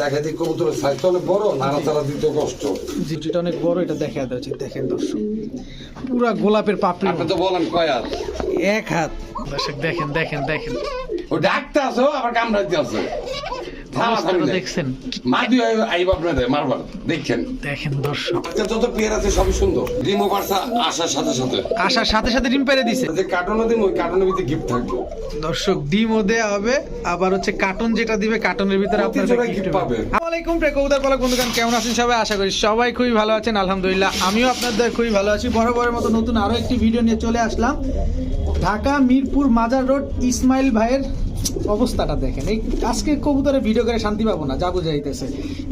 দেখা দিই কবুতরের সাইজ তো অনেক বড় নাড়াচাড়া দিতে কষ্ট। যেটা অনেক বড় এটা দেখা দেওয়া উচিত দেখেন দর্শক। পুরা গোলাপের পাপড়ি। আপনি তো বলেন কয় হাত? এক হাত। দর্শক দেখেন দেখেন দেখেন। ও ডাকতে আসো আবার কামড়াইতে আসো অবস্থাটা দেখছেন। মাদি আইব আপনাদের মারবার দেখছেন দেখেন দর্শক। যত পেয়ার আছে সবই সুন্দর। ডিমো বার্সা আসার সাথে সাথে। আসার সাথে সাথে ডিম পেরে দিছে। যে কার্টুনও দিন ওই কার্টুনের ভিতরে গিফট থাকবে। দর্শক ডিমও দেয়া হবে আবার হচ্ছে কার্টুন যেটা দিবে কার্টুনের ভিতরে আপনারা পাবেন। পালক কেমন আছেন সবাই? আশা করি সবাই খুবই ভালো আছেন আলহামদুলিল্লাহ। আমিও আপনাদের খুবই ভালো আছি। বরাবরের মতো নতুন আরও একটি ভিডিও নিয়ে চলে আসলাম। ঢাকা মিরপুর মাজার রোড ইসমাইল ভাইয়ের অবস্থাটা দেখেন। এই আজকে কবুতরে ভিডিও করে শান্তি পাবো না যা বুঝাইতেছে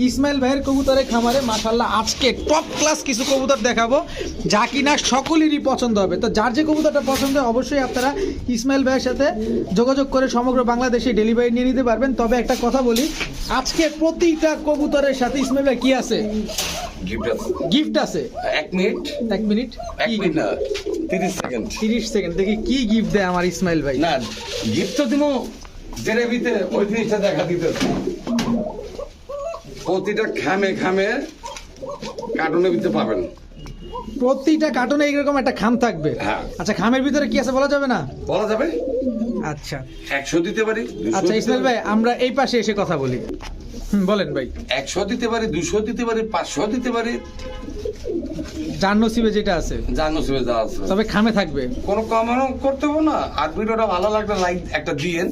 ইসমাইল ভাইয়ের কবুতরে খামারে মাশাল্লাহ আজকে টপ ক্লাস কিছু কবুতর দেখাবো যা কিনা সকলেরই পছন্দ হবে। তো যার যে কবুতরটা পছন্দ হয় অবশ্যই আপনারা ইসমাইল ভাইয়ের সাথে যোগাযোগ করে সমগ্র বাংলাদেশে ডেলিভারি নিয়ে নিতে পারবেন। তবে একটা কথা বলি আজকে প্রতিটা কবুতরের সাথে ইসমাইল ভাই কি আছে? গিফট আছে। এক মিনিট এক মিনিট এক মিনিট না তিরিশ সেকেন্ড তিরিশ সেকেন্ড দেখি কি গিফট দেয় আমার ইসমাইল ভাই? না গিফট তো দিব ভিতরে ওই জিনিসটা দেখা দিতে প্রতিটা খামে খামে কার্টুনের ভিতরে পাবেন। প্রতিটা কার্টুনে এইরকম একটা খাম থাকবে। হ্যাঁ। আচ্ছা খামের ভিতরে কি আছে বলা যাবে না? বলা যাবে? আচ্ছা। একশো দিতে পারি আচ্ছা ইসমাইল ভাই আমরা এই পাশে এসে কথা বলি। বলেন ভাই। একশো দিতে পারি দুশো দিতে পারি পাঁচশো দিতে পারি। যার নসিবে যেটা আছে। জানো সুবে যা আছে। তবে খামে থাকবে। কোনো কমেন্ট করতে হবে না। আর ভিডিওটা ভালো লাগলে লাইক একটা দিয়েন।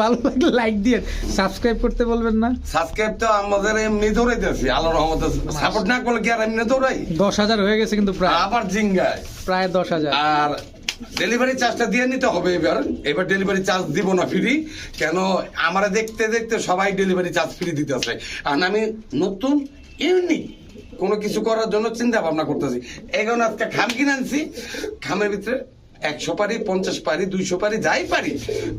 ভালো লাগলে লাইক দিয়ে সাবস্ক্রাইব করতে বলবেন না। সাবস্ক্রাইব তো আমাদের এমনি দৌড়াইতেছি আল্লাহ রহমতে। সাপোর্ট না করলে কি আর এমনি দৌড়াই? দশ হাজার হয়ে গেছে কিন্তু প্রায়। আবার জিঙ্গায়। প্রায় দশ হাজার। আর ডেলিভারি চার্জটা দিয়ে নিতে হবে এবার। এবার ডেলিভারি চার্জ দিব না ফ্রি কেন? আমরা দেখতে দেখতে সবাই ডেলিভারি চার্জ ফ্রি দিতেছে। আর আমি নতুন ইউনিক কোনো কিছু করার জন্য চিন্তা ভাবনা করতেছি এখন আজকে খাম কিনে আনছি। খামের ভিতরে একশো পারি, পঞ্চাশ পারি, দুইশো পারি, যাই পারি।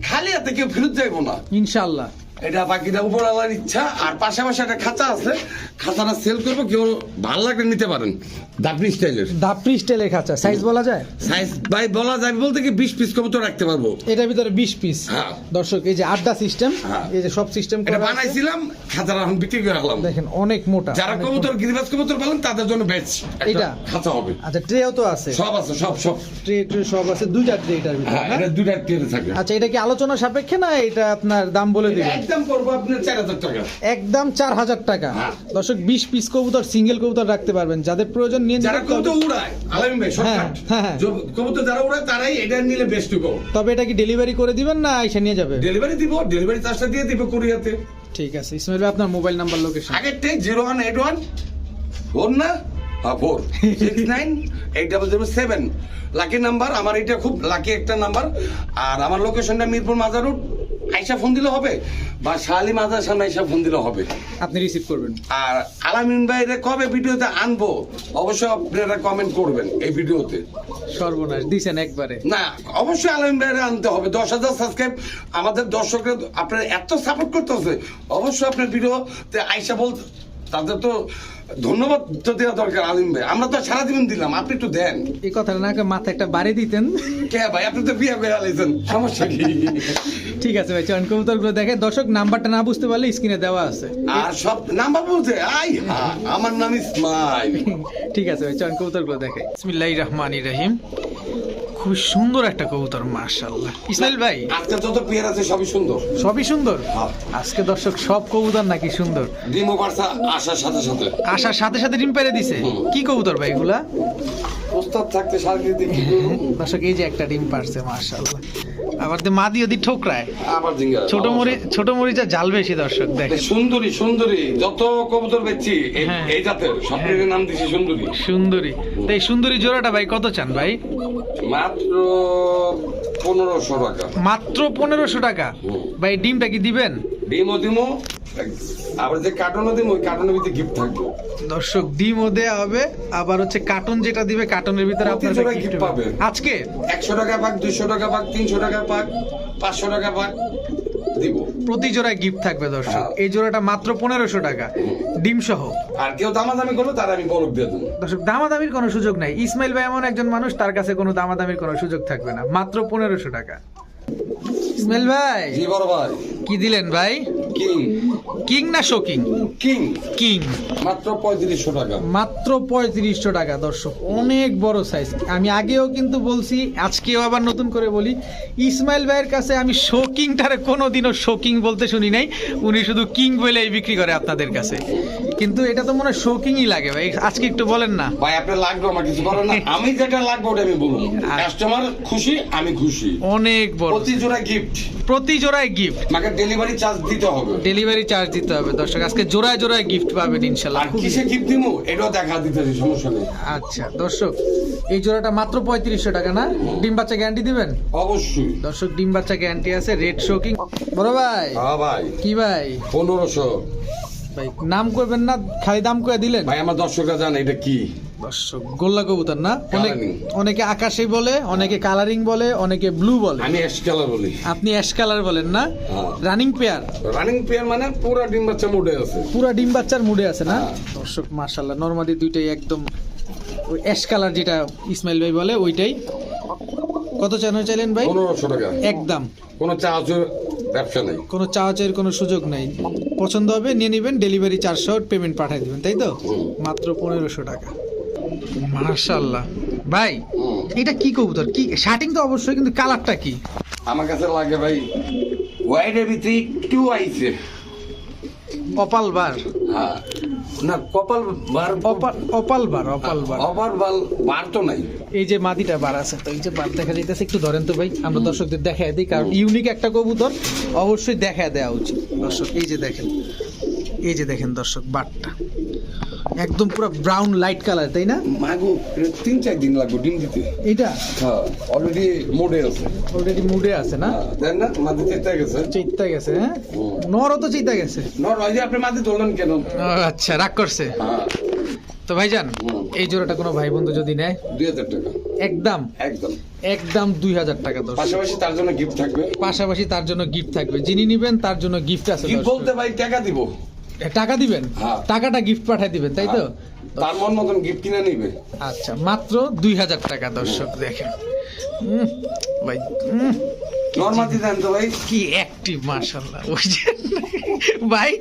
খালি হাতে কেউ ফেরত যাইবো না। ইনশাল্লাহ এটা বাকিটা উপর আলার ইচ্ছা আর পাশাপাশি একটা খাঁচা আছে। খাঁচাটা সেল করব কেউ ভালো লাগলে নিতে পারেন। দাপনি স্টাইলের দাপরি স্টাইলের খাঁচা। সাইজ বলা যায়? সাইজ ভাই বলা যায় বলতে কি বিশ পিস কবুতর রাখতে পারব? এটার ভিতরে বিশ পিস হ্যাঁ। দর্শক এই যে আড্ডা সিস্টেম হ্যাঁ। এই যে সব সিস্টেম এটা বানাইছিলাম খাঁচাটা এখন বিক্রি করে রাখলাম দেখেন অনেক মোটা যারা কবুতর। গিরিবাজ কবুতর বলেন তাদের জন্য বেচ এটা? খাঁচা হবে। আচ্ছা ট্রেও তো আছে। সব আছে সব সব। ট্রে ট্রে সব আছে। দুইটা ট্রে এটার ভিতরে হ্যাঁ এটা দুইটা টেনে থাকে। আচ্ছা এটা কি আলোচনা সাপেক্ষে না এটা আপনার দাম বলে দিবেন? একদম করব আপনার চার হাজার টাকা। একদম চার হাজার টাকা। হ্যাঁ। দর্শক বিশ পিস কবুতর সিঙ্গেল কবুতর রাখতে পারবেন। যাদের প্রয়োজন নিয়ে যারা কবুতর উড়ায় আলামিন ভাই হ্যাঁ, শর্টকাট হ্যাঁ, হ্যাঁ। কবুতর যারা উড়ায় তারাই এটা নিলে বেস্ট গো তবে এটা কি ডেলিভারি করে দিবেন না এসে নিয়ে যাবে? ডেলিভারি দিব ডেলিভারি চার্জটা দিয়ে দিব কুরিয়াতে। ঠিক আছে ইসমাইল ভাই আপনার mobile number location আগেরটাই zero one eight one four না? Four six nine eight double zero seven lucky number আমার এটা খুব লাকি একটা নাম্বার আর আমার লোকেশনটা মিরপুর মাজার রোড আইসা ফোন দিলে হবে বা শালিম মাজার সামনে আইসা ফোন দিলে হবে। আপনি রিসিভ করবেন। আর আলামিন ভাইরে কবে ভিডিওতে আনব? অবশ্যই আপনারা কমেন্ট করবেন এই ভিডিওতে। সর্বনাশ দিছেন একবারে। না অবশ্যই আলামিন ভাইরে আনতে হবে। দশ হাজার সাবস্ক্রাইব আমাদের দর্শকরা আপনারা এত সাপোর্ট করতেছে অবশ্যই আপনার ভিডিওতে আইসা বল তাদের তো ধন্যবাদ তো দেওয়া দরকার আলিম ভাই। আমরা তো সারা জীবন দিলাম আপনি একটু দেন। এই কথাটা না মাথা একটা বাড়ি দিতেন। কে ভাই? আপনি তো বিয়ে করে আলাইছেন সমস্যা কি? ঠিক আছে ভাই চয়ন কবুতরগুলো দেখে দর্শক নাম্বারটা না বুঝতে পারলে স্ক্রিনে দেওয়া আছে। আর সব নাম্বার বলছে আই আমার নাম ইসমাইল। ঠিক আছে ভাই চয়ন কবুতরগুলো দেখে বিসমিল্লাহির রহমানির রহিম। খুব সুন্দর একটা কবুতর মাশাআল্লাহ। ইসমাইল ভাই? আজকে যত পেয়ার আছে সবই সুন্দর। সবই সুন্দর? হ্যাঁ। আজকে দর্শক সব কবুতর নাকি সুন্দর? ডিমো বার্সা আসার সাথে সাথে। আসার সাথে সাথে ডিম পেরে দিছে? কি কবুতর ভাই এগুলা? প্রস্তাব থাকতে সার্কিতে কি দর্শক এই যে একটা ডিম পারছে মাশাআল্লাহ। আবার তো মা দিয়ে দি ঠোকরায়। আবার জিঙ্গা। ছোট মরি ছোট মরিচা জাল বেশি দর্শক দেখে সুন্দরী সুন্দরী যত কবুতর বেচছি এই- হ্যাঁ। জাতের। সবটির নাম দিছি সুন্দরী। সুন্দরী। তো এই সুন্দরী জোড়াটা ভাই কত চান ভাই? মাত্র পনেরোশো টাকা মাত্র পনেরোশো টাকা। ভাই ডিমটা কি দিবেন ডিমও দিমো আবার যে কার্টনও দিমো ওই কার্টনের ভিতরে গিফট থাকবে দর্শক ডিমও দেয়া হবে আবার হচ্ছে কার্টন যেটা দিবে কার্টনের ভিতরে আপনারা পাবেন। পাবে। আজকে একশো টাকা পাক দুশো টাকা পাক তিনশো টাকা পাক পাঁচশো টাকা পাক দিব প্রতি জোড়ায় গিফট থাকবে দর্শক। এই জোড়াটা মাত্র পনেরোশো টাকা। ডিম সহ আর কেউ দামাদামি করল তার আমি বরফ দিয়ে দেবো। দর্শক দামাদামির কোনো সুযোগ নাই। ইসমাইল ভাই এমন একজন মানুষ তার কাছে কোনো দামাদামির কোনো সুযোগ থাকবে না। মাত্র পনেরোশো টাকা। ইসমাইল ভাই জি বড় ভাই। কি দিলেন ভাই? কিং। কিং না শোকিং কিং। কিং। মাত্র পঁয়ত্রিশশো টাকা। মাত্র পঁয়ত্রিশশো টাকা দর্শক। অনেক বড় সাইজ আমি আগেও কিন্তু বলছি আজকেও আবার নতুন করে বলি ইসমাইল ভাইয়ের কাছে আমি শোকিংটারে কোনোদিনও শোকিং বলতে শুনি নাই। উনি শুধু কিং বলেই বিক্রি করে আপনাদের কাছে। কিন্তু এটা তো মনে হয় শোকিংই লাগে ভাই। আজকে একটু বলেন না। ভাই আপনার লাগবে আমার কিছু করেন না। আমি যেটা লাগবে ওটা আমি বলব। কাস্টমার খুশি আমি খুশি। অনেক বড়। প্রতি জোড়া গিফট প্রতি জোড়ায় গিফট আমাকে ডেলিভারি চার্জ দিতে হবে। ডেলিভারি চার্জ দিতে হবে দর্শক। আজকে জোড়ায় জোড়ায় গিফট পাবেন ইনশাল্লাহ। আর কিসে গিফট দিব এটাও দেখা দিতেছি সমস্যা নেই। আচ্ছা দর্শক এই জোড়াটা মাত্র পঁয়ত্রিশশো টাকা না? ডিম বাচ্চা গ্যারান্টি দিবেন? অবশ্যই। দর্শক ডিম বাচ্চা গ্যারান্টি আছে রেড শোকিং বড় ভাই। হ্যাঁ ভাই। কি ভাই? পনেরোশো। ভাই নাম করবেন না খালি দাম করে দিলেন? ভাই আমার দর্শকরা জানে এটা কি। দর্শক গোল্লা কবুতর না? অনেক অনেকে আকাশি বলে অনেকে কালারিং বলে অনেকে ব্লু বলে। আমি এস কালার বলি। আপনি অ্যাশ কালার বলেন না। রানিং পেয়ার রানিং পেয়ার মানে পুরা ডিম বাচ্চা মুডে আছে। পুরা ডিম বাচ্চার মুডে আছে না? হ্যাঁ। দর্শক মার্শাল্লাহ নর্মালি দুইটাই একদম ওই অ্যাশ কালার যেটা ইসমাইল ভাই বলে ওইটাই। কত চানো চাইলেন ভাই? পনেরোশো টাকা। একদম। কোনো চার্জ ব্যবসা নেই। কোনো চাওয়াচের কোনো সুযোগ নাই। পছন্দ হবে নিয়ে নেবেন ডেলিভারি চারশো পেমেন্ট পাঠিয়ে দেবেন তাই তো? মাত্র পনেরোশো টাকা। মার্শাল্লাহ ভাই। এটা কি কবুতর? কি শার্টিং তো অবশ্যই কিন্তু কালারটা কি? আমার কাছে লাগে ভাই ওয়াইডের ভিতরে একটু আইছে কপাল বার। হ্যাঁ। না কপাল বার অপাল কপাল বার অপাল বার। অপার বাল বার তো নাই। এই যে মাদিটা বার আছে তো এই যে বার দেখা যাইতেছে একটু ধরেন তো ভাই আমরা দর্শকদের দেখা দিই কারণ ইউনিক একটা কবুতর অবশ্যই দেখায় দেওয়া উচিত। দর্শক এই যে দেখেন এই যে দেখেন দর্শক বারটা। একদম পুরো ব্রাউন লাইট কালার তাই না? মাগো তিন চার দিন লাগবে ডিম দিতে। এটা হ্যাঁ অলরেডি মোডে আছে। অলরেডি মুডে আছে না? হ্যাঁ, দেন না মাঝে চেষ্টা গেছে। চিত্তা গেছে হ্যাঁ? নরও তো চিত্তা গেছে? নর ওই যে আপনি মাঝে ধরলেন কেন? আচ্ছা রাগ করছে। হ্যাঁ। তো ভাইজান এই জোড়াটা কোনো ভাই বন্ধু যদি নেয়? দুই হাজার টাকা। একদম? একদম। একদম দুই হাজার টাকা দর্শক পাশাপাশি তার জন্য গিফট থাকবে। পাশাপাশি তার জন্য গিফট থাকবে। যিনি নিবেন তার জন্য গিফট আছে। বলতে ভাই টাকা দিব। টাকা দিবেন? হ্যাঁ। টাকাটা গিফট পাঠিয়ে দিবেন তাই তো? হ্যাঁ। তার মন মতন গিফট কিনে নিবে। আচ্ছা মাত্র দুই হাজার টাকা দর্শক দেখেন। ভাই উম, নর্মাদি দেন তো ভাই। কি অ্যাক্টিভ মাশাল্লাহ ওই যে ভাই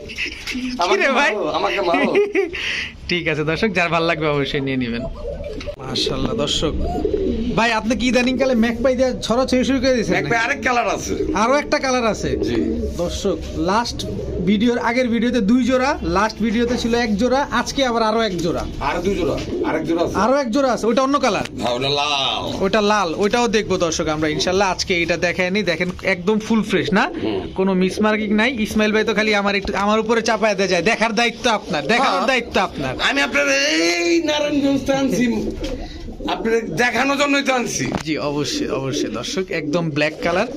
কি আমাকে রে ভাই? আমাকে মারো। ঠিক আছে দর্শক যার ভালো লাগবে অবশ্যই নিয়ে নেবেন। মাশাল্লাহ দর্শক। ভাই আপনি কি ইদানিং কালে ম্যাক পাই দিয়ে ছড়া ছেড়ে শুরু করে দিয়েছেন দেখবে আরেক কালার আছে। আরও একটা কালার আছে। জি। দর্শক লাস্ট ভিডিওর আগের ভিডিওতে দুই জোড়া লাস্ট ভিডিওতে ছিল এক জোড়া আজকে আবার আরও এক জোড়া। আর দুই জোড়া আরেক জোড়া আছে। আরও এক জোড়া আছে ওইটা অন্য কালার ওটা লাল। ওটা লাল ওইটাও দেখব দর্শক আমরা ইনশাল্লাহ আজকে এটা দেখায়নি দেখেন একদম ফুল ফ্রেশ না। কোনো মিসমার্কিং নাই ইসমাইল ভাই তো খালি আমার একটু আমার উপরে চাপায় দেওয়া যায়। দেখার দায়িত্ব আপনার দেখানোর হ্যাঁ। দায়িত্ব আপনার। আমি আপনার এই নারায়ণগঞ্জ আপনার দেখানোর জন্যই তো আনছি। জি অবশ্যই অবশ্যই। দর্শক একদম ব্ল্যাক কালার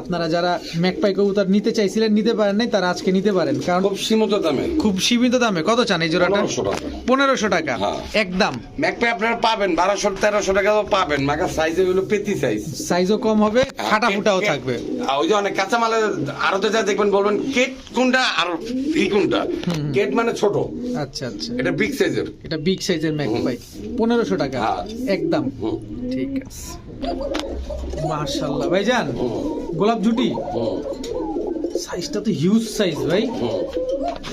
আপনারা যারা ম্যাকপাই কবুতর নিতে চাইছিলেন নিতে পারেন নাই তারা আজকে নিতে পারেন। কারণ খুব সীমিত দামে। খুব সীমিত দামে। কত চান এই জোড়াটা? পনেরোশো টাকা। পনেরোশো টাকা। হ্যাঁ। একদম ম্যাকপাই আপনারা পাবেন বারোশো তেরোশো টাকা তো পাবেন মাগার সাইজে হলো পেতি সাইজ সাইজও কম হবে ফাটা ফুটাও থাকবে। আর ওই যে অনেক কাঁচামালের আরও তো যা দেখবেন বলবেন কেট কোনটা আর ই কোনটা? কেট মানে ছোট। আচ্ছা আচ্ছা। এটা বিগ সাইজের এটা বিগ সাইজের ম্যাকপাই। পনেরোশো টাকা। হ্যাঁ। একদম হুম। ঠিক আছে। মাশাল্লাহ ভাইজান হুম গোলাপ জুটি সাইজটা তো হিউজ সাইজ ভাই।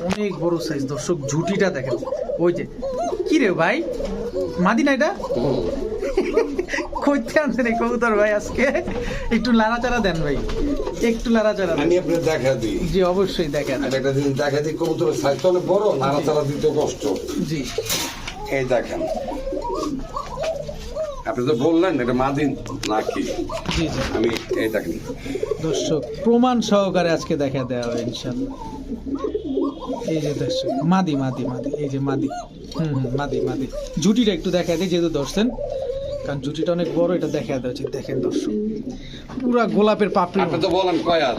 অনেক বড় সাইজ দর্শক ঝুটিটা দেখেন। ওই যে কি রে ভাই? এটা? কইতে আনছেন এই কবুতর ভাই আজকে। একটু লাড়াচাড়া দেন ভাই। একটু লাড়াচাড়া দেন। আমি আপনার দেখা দিই। জি অবশ্যই দেখেন একটা জিনিস দেখা দিই কবুতরের সাইজ তো অনেক বড় নাড়াচাড়া দিতে কষ্ট। জি। এই দেখেন আপনি তো বললেন এটা মাদিন নাকি? আমি দেখেন। দর্শক প্রমাণ সহকারে আজকে দেখা দেওয়া হবে ইনশাল্লাহ এই যে দর্শক মাদি মাদি মাদি এই যে মাদি। হুম হুম মাদি মাদি। জুটিটা একটু দেখা দিই যেহেতু ধরছেন কারণ জুটিটা অনেক বড় এটা দেখা দেওয়া উচিত। দেখেন দর্শক পুরা গোলাপের পাপড়ি আপনি তো বলেন কয় আর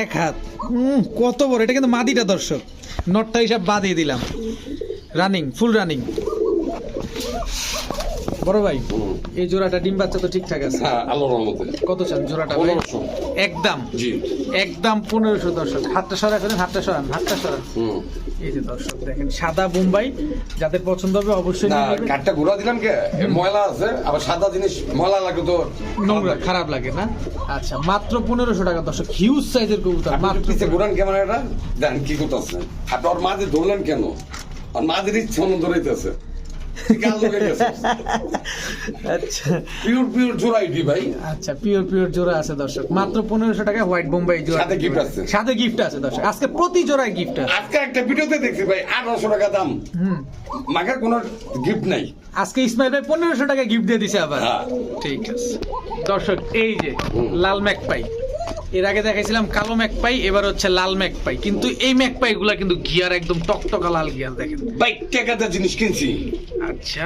এক হাত। উম, কত বড় এটা কিন্তু মাদিটা দর্শক। নটটা হিসাব বাদিয়ে দিলাম। রানিং ফুল রানিং বড় ভাই এই জোড়াটা ডিম বাচ্চা তো ঠিকঠাক আছে? আল্লাহর রহমতে। কত চান জোড়াটা পনেরোশো। একদম? জি। একদম পনেরোশো দর্শক। হাতটা হাতটা সরান হাতটা সরান। এই যে দর্শক দেখেন সাদা বোম্বাই যাদের পছন্দ হবে অবশ্যই। কাঠটা ঘুরা দিলাম কে? ময়লা আছে আবার সাদা জিনিস ময়লা লাগে তো নোংরা খারাপ লাগে না? আচ্ছা মাত্র পনেরোশো টাকা দর্শক হিউজ সাইজের কবুতর মাত্র পিছিয়ে ঘুরান কেমন এটা? দেন কি করতেছে? আপনি ওর মাঝে ধরলেন কেন? আর মাঝের ইচ্ছে ধরাইতেছে আচ্ছা। পিওর পিওর ভাই। আচ্ছা পিওর পিওর জোড়া আছে দর্শক। মাত্র পনেরোশো টাকা হোয়াইট বোম্বাই জোড়া। সাথে gift আছে। সাথে গিফট আছে দর্শক। আজকে প্রতি জোড়ায় গিফট আছে। আজকে একটা ভিডিওতে দেখছি ভাই আঠারোশো টাকা দাম। হুম। কোনো গিফট নাই। আজকে ইসমাইল ভাই পনেরোশো টাকা গিফট দিয়ে দিছে আবার। হ্যাঁ। ঠিক আছে। দর্শক এই যে। লাল ম্যাক পাই। এর আগে দেখাইছিলাম কালো ম্যাক পাই এবার হচ্ছে লাল ম্যাক পাই কিন্তু এই ম্যাক পাই গুলা কিন্তু গিয়ার একদম টকটকা লাল গিয়ার দেখেন। ভাই টাকাতে জিনিস কিনছি। আচ্ছা।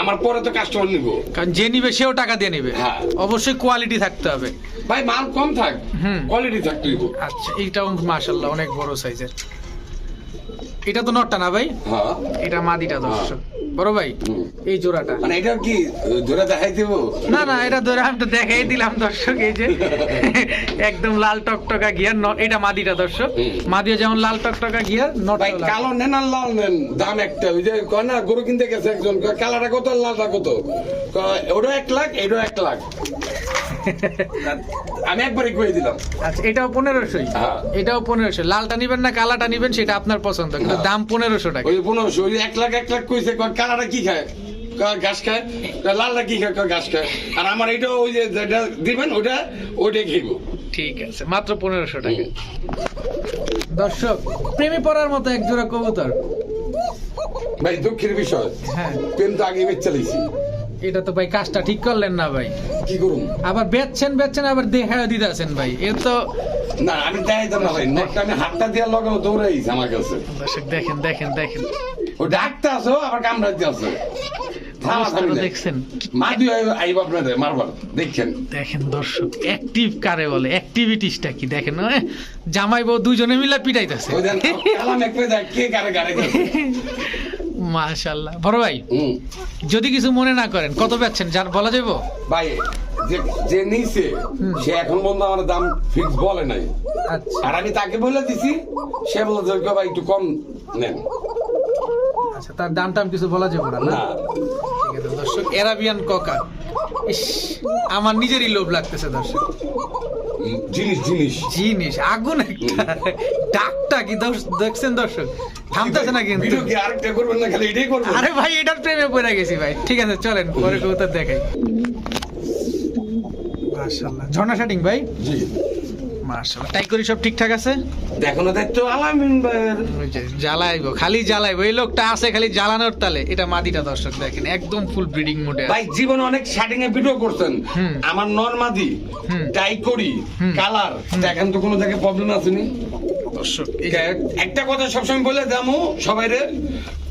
আমার পরে তো কাস্টমার নিব। কারণ যে নিবে সেও টাকা দিয়ে নিবে। হ্যাঁ। অবশ্যই কোয়ালিটি থাকতে হবে। ভাই মাল কম থাক। কোয়ালিটি থাকতে হবে আচ্ছা এইটাও মাশাআল্লাহ অনেক বড় সাইজের এটা তো নটটা না ভাই? হ্যাঁ। এটা মাদিটা দর্শক। বড় ভাই এই জোড়াটা। মানে এটা কি ধরে দেখাই দেবো? না না এটা ধরে আমি তো দেখাই দিলাম দর্শক এই যে। একদম লাল টকটকা গিয়ার এটা মাদিটা দর্শক। মাদিও যেমন লাল টকটকা গিয়ার ভাই কালো নেন আর লাল নেন দাম একটা। ওই যে কয় না গরু কিনতে গেছে একজন কয় কালারটা কত লালটা কত? ওটা এক লাখ এটাও এক লাখ। আমি একবারই কয়ে দিলাম। আচ্ছা এটাও পনেরোশোই? হ্যাঁ। এটাও পনেরোশো। লালটা নিবেন না কালাটা নিবেন সেটা আপনার পছন্দ। কিন্তু হ্যাঁ। দাম পনেরোশো টাকা। ওই পনেরোশো ওই এক লাখ এক লাখ কইছে কয় কালারটা কি খায়? ঘাস খায়? লালটা কি খায়? ঘাস খায়। আর আমার এটা ওই যে যেটা দিবেন ওটা ওইটাই খাইব। ঠিক আছে মাত্র পনেরোশো টাকা। দর্শক প্রেমে পড়ার মতো এক জোড়া কবুতর। ভাই দুঃখের বিষয়। হ্যাঁ। প্রেম তো আগে বেচ চালিয়েছি এটা তো ভাই কাজটা ঠিক করলেন না ভাই। কি করুন আবার বেচছেন বেচছেন আবার দেখায় দিতে আছেন ভাই। এ তো না আমি দেখাই তো না ভাই। নটটা আমি হাতটা দিয়ে লগে দৌড়াইছি আমার কাছে। দর্শক দেখেন দেখেন দেখেন। ও ডাকতে আসো আবার আসো। মা দিয়ে আপনাদের দেখছেন? দেখেন দর্শক অ্যাক্টিভ কারে বলে? অ্যাক্টিভিটিসটা কি? দেখেন জামাই বউ দুজনে মিলে পিটাইতেছে। মাশাল্লাহ বড় ভাই যদি কিছু মনে না করেন কত পাচ্ছেন যার বলা যাব ভাই যে যে নিছে সে এখন পর্যন্ত আমার দাম ফিক্স বলে নাই। আচ্ছা। আর আমি তাকে বলে দিছি সে বলে যে ভাই একটু কম নেন। আচ্ছা তার দাম টাম কিছু বলা যাবে না ঠিক আছে দর্শক এরাবিয়ান ককা। আমার নিজেরই লোভ লাগতেছে দর্শক। জিনিস জিনিস। জিনিস আগুন একটা। ডাকটা কি দেখছেন দর্শক? থামতেছে না কিন্তু। ভিডিও কি আরেকটা করবেন না খালি এটাই করবেন? আরে ভাই এটার প্রেমে পড়ে গেছি ভাই। ঠিক আছে চলেন পরে কবুতর দেখাই। মাশাআল্লাহ। ঝর্ণা শাটিং ভাই? জি। মাশাআল্লাহ। টাই করি সব ঠিকঠাক আছে? দেখো না দায়িত্ব আলামিন ভাইয়ের জ্বালাইবো খালি জ্বালাইবো। এই লোকটা আছে খালি জ্বালানোর তালে। এটা মাদিটা দর্শক দেখেন একদম ফুল ব্রিডিং মোডে ভাই জীবনে অনেক শাটিং এ ভিডিও করছেন। আমার নরমাদি হুম। টাই করি কালার দেখেন তো কোনো জায়গায় প্রবলেম আসেনি। দর্শক একটা কথা সবসময় বলে দামু সবাই রে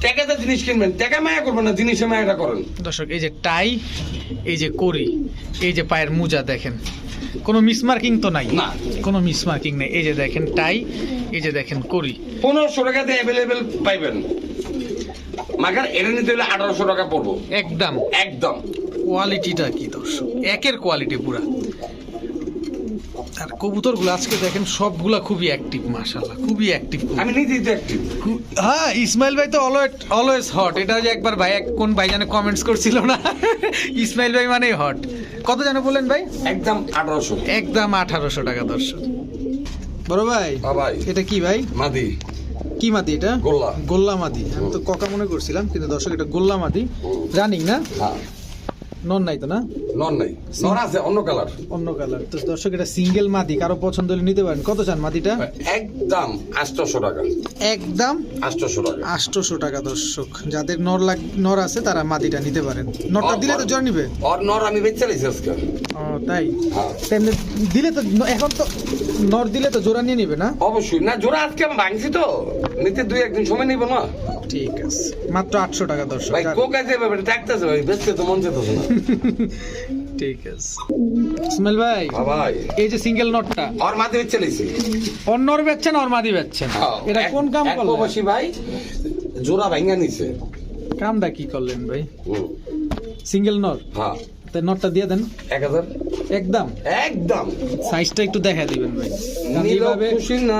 টাকাতে জিনিস কিনবেন। টাকা মায়া করবেন না জিনিসে মায়াটা করেন। দর্শক এই যে টাই এই যে করি এই যে পায়ের মোজা দেখেন। কোনো মিস মার্কিং তো নাই। না। কোনো মিসমার্কিং নেই। এই যে দেখেন টাই এই যে দেখেন করি পনেরোশো টাকাতে অ্যাভেলেবেল পাইবেন। মাগার এটা নিতে হলে আঠারোশো টাকা পড়ব। একদম। একদম। কোয়ালিটিটা কি দর্শক? একের কোয়ালিটি পুরা। আর কবুতরগুলো আজকে দেখেন সবগুলা খুবই অ্যাক্টিভ মাশাল্লাহ খুবই অ্যাক্টিভ আমি নিজেই তো একটি হ্যাঁ ইসমাইল ভাই তো অলওয়েজ অলওয়েজ হট এটা যে একবার ভাই কোন ভাই জানে কমেন্টস করছিল না? ইসমাইল ভাই মানেই হট কত জানে বললেন ভাই? একদম আঠারোশো। একদম আঠারোশো টাকা দর্শক। বড় ভাই বাবাই। এটা কি ভাই? মাদি। কি মাদি এটা? গোল্লা। গোল্লা মাদি। আমি তো ককা মনে করছিলাম কিন্তু দর্শক এটা গোল্লা মাদি। রানিং না? হ্যাঁ। নন নাই তো না? নন নাই। নর আছে অন্য কালার। অন্য কালার। তো দর্শক এটা সিঙ্গেল মাদি কারও পছন্দ হলে নিতে পারেন। কত চান মাদিটা? একদম আটশোশো টাকা। একদম আটশোশো টাকা। আটশোশো টাকা দর্শক। যাদের নর লাগ নর আছে তারা মাদিটা নিতে পারেন। নরটা দিলে তো জ্বর নিবে? আর নর আমি বেচে চাইছি আজকে। ও তাই? হ্যাঁ। তেমনি দিলে তো এখন তো নর দিলে তো জোড়া নিয়ে নিবে না? অবশ্যই। না জোড়া আজকে আমি ভাঙছি তো। নিতে দুই একদিন সময় নিব না। ঠিক আছে। মাত্র আটশো টাকা দর্শক। ভাই কোকা যে ব্যাপারে ডাকতেছে ভাই বেচতে তো মন যেতেছে না। ঠিক আছে। ইসমাইল ভাই হ্যাঁ ভাই। এই যে সিঙ্গেল নটটা আর মাঝে বেচে চাইছি অন্যর বেচছেন আর মাদি বেচছেন। এটা কোন কাম করলেন? প্রবাসী ভাই জোড়া ভাঙ্গা নিছে। কামটা কি করলেন ভাই। সিঙ্গেল নর হ্যাঁ। তাই নটটা দিয়ে দেন। এক হাজার। একদম। একদম। সাইজটা একটু দেখা দিবেন ভাই। কারণ খুশি না।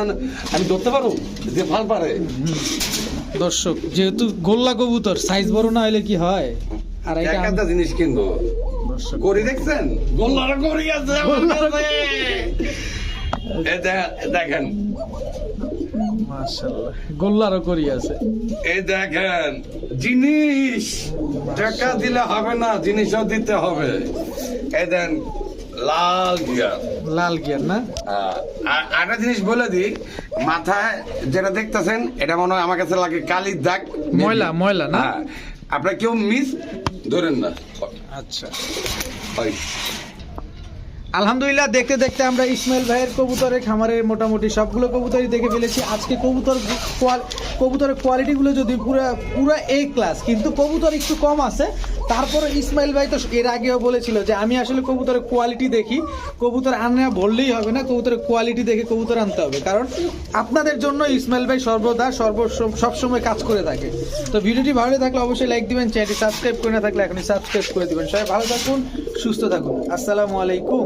আমি ধরতে পারো যে ভালো পারে। দর্শক যেহেতু গোল্লা কবুতর সাইজ বড় না হলে কি হয়? আর একটা জিনিস কিনবো। করি দেখছেন? গোল্লার করি আছে আমার কাছে। এ দে- দেখেন। মাশাআল্লাহ গোল্লারও করি আছে। এই দেখেন জিনিস। টাকা দিলে হবে না জিনিসও দিতে হবে। এই দেন লাল গিয়ার লাল গিয়ার না? আরেকটা জিনিস বলে দিই মাথায় যেটা দেখতেছেন এটা মনে হয় আমার কাছে লাগে কালির দাগ। ময়লা, ময়লা না? হ্যাঁ। আপনার কেউ মিস ধরেন না। আচ্ছা। আলহামদুলিল্লাহ, দেখতে দেখতে আমরা ইসমাইল ভাইয়ের কবুতরের খামারের মোটামুটি সবগুলো কবুতরই দেখে ফেলেছি। আজকে কবুতর কবুতরের কোয়ালিটিগুলো যদি পুরো পুরো এ ক্লাস কিন্তু কবুতর একটু কম আছে। তারপরে ইসমাইল ভাই তো এর আগেও বলেছিল যে আমি আসলে কবুতরের কোয়ালিটি দেখি। কবুতর আনা বললেই হবে না, কবুতরের কোয়ালিটি দেখে কবুতর আনতে হবে। কারণ আপনাদের জন্য ইসমাইল ভাই সর্বদা সর্ব সবসময় কাজ করে থাকে। তো ভিডিওটি ভালো থাকলে অবশ্যই লাইক দিবেন, চ্যানেলটি সাবস্ক্রাইব করে না থাকলে এখনই সাবস্ক্রাইব করে দিবেন। সবাই ভালো থাকুন, সুস্থ থাকুন। আসসালামু আলাইকুম।